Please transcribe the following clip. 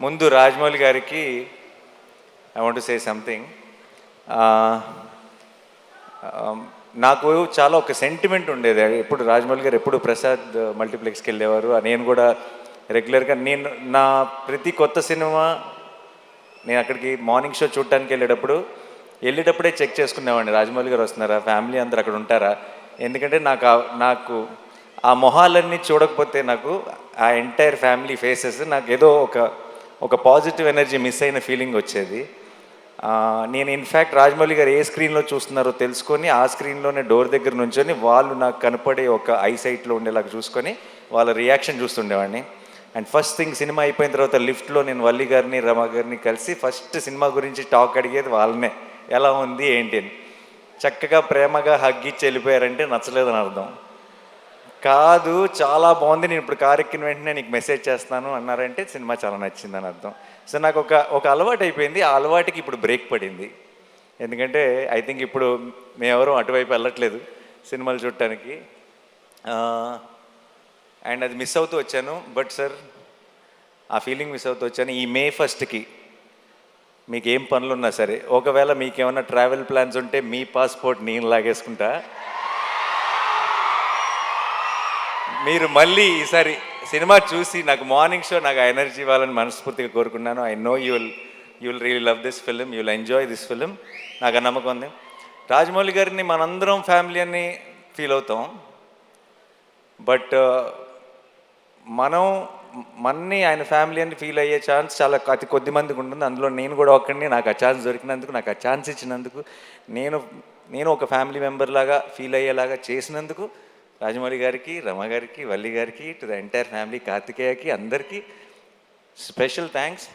ముందు రాజమౌళి గారికి I want say something నాకు చాలా ఒక సెంటిమెంట్ ఉండేది. ఎప్పుడు రాజమౌళి గారు ఎప్పుడు ప్రసాద్ మల్టీప్లెక్స్కి వెళ్ళేవారు. నేను కూడా రెగ్యులర్గా నేను నా ప్రతి కొత్త సినిమా నేను అక్కడికి మార్నింగ్ షో చూడటానికి వెళ్ళేటప్పుడు వెళ్ళేటప్పుడే చెక్ చేసుకునేవాడిని. రాజమౌళి గారు వస్తున్నారా? ఫ్యామిలీ అందరు అక్కడ ఉంటారా? ఎందుకంటే నాకు నాకు ఆ మొహాలన్నీ చూడకపోతే నాకు ఆ ఎంటైర్ ఫ్యామిలీ ఫేసెస్ నాకు ఏదో ఒక ఒక పాజిటివ్ ఎనర్జీ మిస్ అయిన ఫీలింగ్ వచ్చేది. నేను ఇన్ఫ్యాక్ట్ రాజమౌళి గారు ఏ స్క్రీన్లో చూస్తున్నారో తెలుసుకొని ఆ స్క్రీన్లోనే డోర్ దగ్గర నుంచొని వాళ్ళు నాకు కనపడే ఒక ఐ సైట్లో ఉండేలాగా చూసుకొని వాళ్ళ రియాక్షన్ చూస్తుండేవాడిని. అండ్ ఫస్ట్ థింగ్ సినిమా అయిపోయిన తర్వాత లిఫ్ట్లో నేను వల్లి గారిని రమ గారిని కలిసి ఫస్ట్ సినిమా గురించి టాక్ అడిగేది వాళ్ళనే. ఎలా ఉంది ఏంటి అని. చక్కగా ప్రేమగా హగ్గిచ్చి వెళ్ళిపోయారంటే నచ్చలేదని అర్థం. కాదు చాలా బాగుంది. నేను ఇప్పుడు కార్ ఎక్కిన వెంటనే నీకు మెసేజ్ చేస్తాను అన్నారంటే సినిమా చాలా నచ్చిందని అర్థం. సో నాకు ఒక ఒక అలవాటు అయిపోయింది. ఆ అలవాటుకి ఇప్పుడు బ్రేక్ పడింది. ఎందుకంటే ఐ థింక్ ఇప్పుడు మేమెవరూ అటువైపు వెళ్ళట్లేదు సినిమాలు చూడటానికి. అండ్ అది మిస్ అవుతూ వచ్చాను. బట్ సార్ ఆ ఫీలింగ్ మిస్ అవుతూ వచ్చాను. ఈ మే ఫస్ట్కి మీకు ఏం పనులు ఉన్నా సరే ఒకవేళ మీకు ఏమైనా ట్రావెల్ ప్లాన్స్ ఉంటే మీ పాస్పోర్ట్ నేను లాగేసుకుంటా. మీరు మళ్ళీ ఈసారి సినిమా చూసి నాకు మార్నింగ్ షో నాకు ఎనర్జీ ఇవ్వాలని మనస్ఫూర్తిగా కోరుకున్నాను. I know you will you will real love this film you will enjoy this film నాకు నమ్మకం ఉంది. రాజమౌళి గారిని మనందరం ఫ్యామిలీ అని ఫీల్ అవుతాం. బట్ uh, మనం మన్ని ఆయన ఫ్యామిలీ అని ఫీల్ అయ్యే ఛాన్స్ చాలా అతి కొద్ది మందికి ఉంటుంది. అందులో నేను కూడా ఒక్కడిని. నాకు ఆ ఛాన్స్ దొరికినందుకు నాకు ఆ ఛాన్స్ ఇచ్చినందుకు నేను నేను ఒక ఫ్యామిలీ మెంబర్ లాగా ఫీల్ అయ్యేలాగా చేసినందుకు రాజమౌళి గారికి రమ గారికి వల్లి గారికి టు ద ఎంటైర్ ఫ్యామిలీ కార్తికేయకి అందరికీ స్పెషల్ థ్యాంక్స్